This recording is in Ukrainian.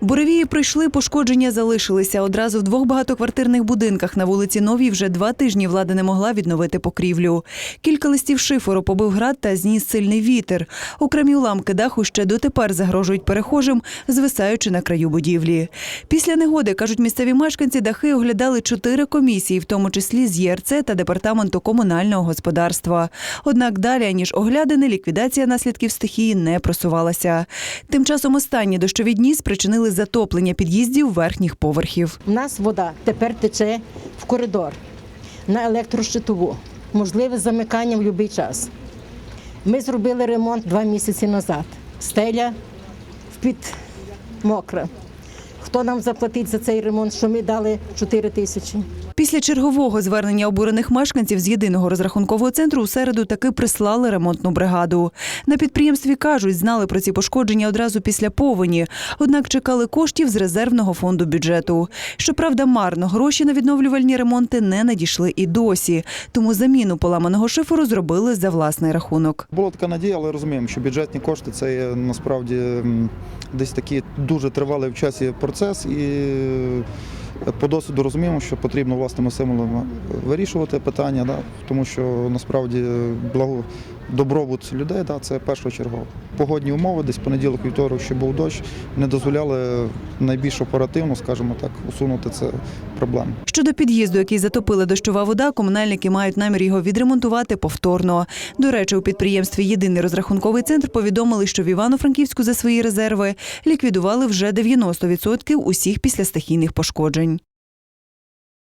Буревії пройшли, пошкодження залишилися. Одразу в двох багатоквартирних будинках на вулиці Новій вже два тижні влада не могла відновити покрівлю. Кілька листів шиферу побив град та зніс сильний вітер. Окремі уламки даху ще дотепер загрожують перехожим, звисаючи на краю будівлі. Після негоди, кажуть місцеві мешканці, дахи оглядали чотири комісії, в тому числі з ЄРЦ та департаменту комунального господарства. Однак далі, ніж оглядини, ліквідація наслідків стихії не просувалася. Тим часом останні дощові дні спричинили затоплення під'їздів верхніх поверхів. У нас вода тепер тече в коридор на електрощитову. Можливе замикання в будь-який час. Ми зробили ремонт два місяці назад. Стеля впід мокра. Хто нам заплатить за цей ремонт, що ми дали 4 тисячі? Після чергового звернення обурених мешканців з єдиного розрахункового центру у середу таки прислали ремонтну бригаду. На підприємстві кажуть, знали про ці пошкодження одразу після повені, однак чекали коштів з резервного фонду бюджету. Щоправда, марно гроші на відновлювальні ремонти не надійшли і досі. Тому заміну поламаного шиферу зробили за власний рахунок. Була така надія, але розуміємо, що бюджетні кошти це насправді десь такий дуже тривалий в часі процес, і е, по досвіду розуміємо, що потрібно власними символами вирішувати питання, да, тому що насправді благо добробут людей да, це першочергово. Погодні умови, десь понеділок, вівторок, ще був дощ, не дозволяли найбільш оперативно, скажімо так, усунути це проблему. Щодо під'їзду, який затопила дощова вода, комунальники мають намір його відремонтувати повторно. До речі, у підприємстві Єдиний розрахунковий центр повідомили, що в Івано-Франківську за свої резерви ліквідували вже 90% усіх післястихійних пошкоджень.